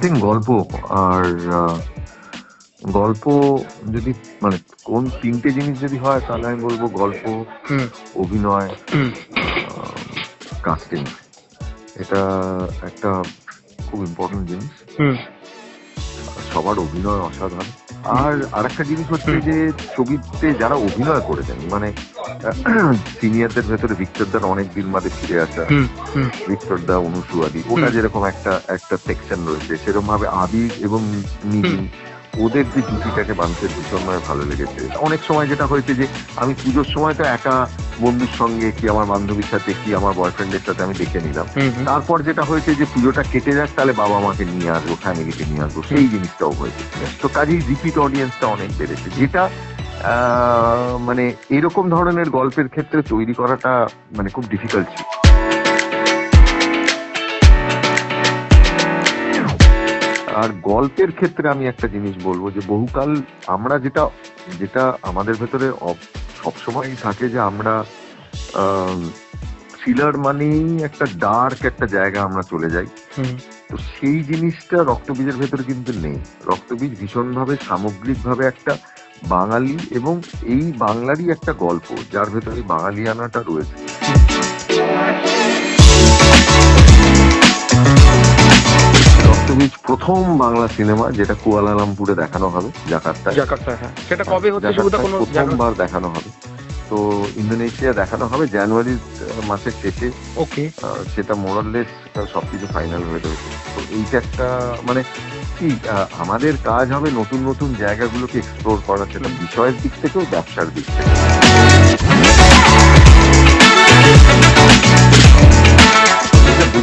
Think গল্প আর গল্প যদি মানে কোন তিনটে জিনিস যদি হয় তাহলে আমি বলব গল্প অভিনয় কাস্টিং এটা একটা খুব ইম্পর্টেন্ট জিনিস। হুম। সবার অভিনয় অসাধারণ। আর আরেকটা জিনিস হচ্ছে যে ছবিতে যারা অভিনয় করেছেন মানে সিনিয়রদের ভেতরে ভিক্টরদার অনেক দিন বাদে ফিরে আসা ভিক্টর দা অনুসু আদি ওটা যেরকম একটা একটা সেকশন রয়েছে সেরকম ভাবে আদি এবং নিবিন ওদের যে জুটিটাকে বাঁধতে ভীষণভাবে ভালো লেগেছে। অনেক সময় যেটা হয়েছে যে আমি পুজোর সময় তো একা বন্ধুর সঙ্গে কি আমার বান্ধবীর সাথে কি আমার বয়ফ্রেন্ডের সাথে আমি দেখে নিলাম। তারপর যেটা হয়েছে যে পুজোটা কেটে যাক তাহলে বাবা মাকে নিয়ে আসব ফ্যামিলিকে নিয়ে আসব সেই জিনিসটাও হয়েছে। তো কাজেই রিপিট অডিয়েন্সটা অনেক বেড়েছে। যেটা আহ, মানে এরকম ধরনের গল্পের ক্ষেত্রে তৈরি করাটা মানে খুব ডিফিকাল্ট ছিল। আর গল্পের ক্ষেত্রে আমি একটা জিনিস বলব যে বহুকাল আমরা যেটা যেটা আমাদের ভেতরে সবসময়ই থাকে যে আমরা থ্রিলার মানেই একটা ডার্ক একটা জায়গা আমরা চলে যাই। তো সেই জিনিসটা রক্তবীজের ভেতরে কিন্তু নেই। রক্তবীজ ভীষণভাবে সামগ্রিকভাবে একটা বাঙালি এবং এই বাংলারই একটা গল্প যার ভেতরে বাঙালিয়ানাটা রয়েছে। প্রথম বাংলা সিনেমা যেটা কুয়ালালামপুরে দেখানো হবে জাকার্তায়। জাকার্তা হ্যাঁ। সেটা কবে হচ্ছে কোনো প্রথমবার দেখানো হবে। তো ইন্দোনেশিয়া দেখানো হবে জানুয়ারি মাসের শেষে। ওকে। সেটা মোরাললেস সবকিছু ফাইনাল হয়ে রয়েছে তো এইটা একটা মানে কি আমাদের কাজ হবে নতুন নতুন জায়গাগুলোকে এক্সপ্লোর করা সেটা বিষয়ের দিক থেকেও ব্যবসার দিক থেকে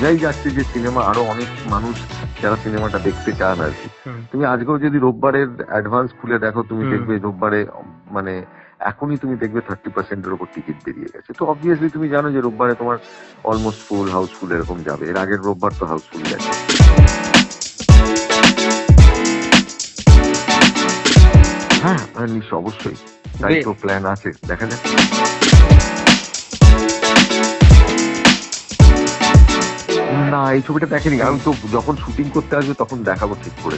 বোঝাই যাচ্ছে যে সিনেমা আরও অনেক মানুষ যারা সিনেমাটা দেখতে চান আর কি। তুমি আজকেও যদি রোববারের অ্যাডভান্স খুলে দেখো তুমি দেখবে রোববারে মানে এখনই তুমি দেখবে থার্টি পার্সেন্টের উপর টিকিট বেরিয়ে গেছে। তো অবভিয়াসলি তুমি জানো যে রোববারে তোমার অলমোস্ট ফুল হাউসফুল এরকম যাবে। এর আগের রোববার তো হাউসফুল গেছে। হ্যাঁ হ্যাঁ, নিশ্চয় অবশ্যই। তাই তো প্ল্যান আছে দেখা যাক। এই ছবিটা দেখেনি। আমি তো যখন শুটিং করতে আসবে তখন দেখাবো ঠিক করে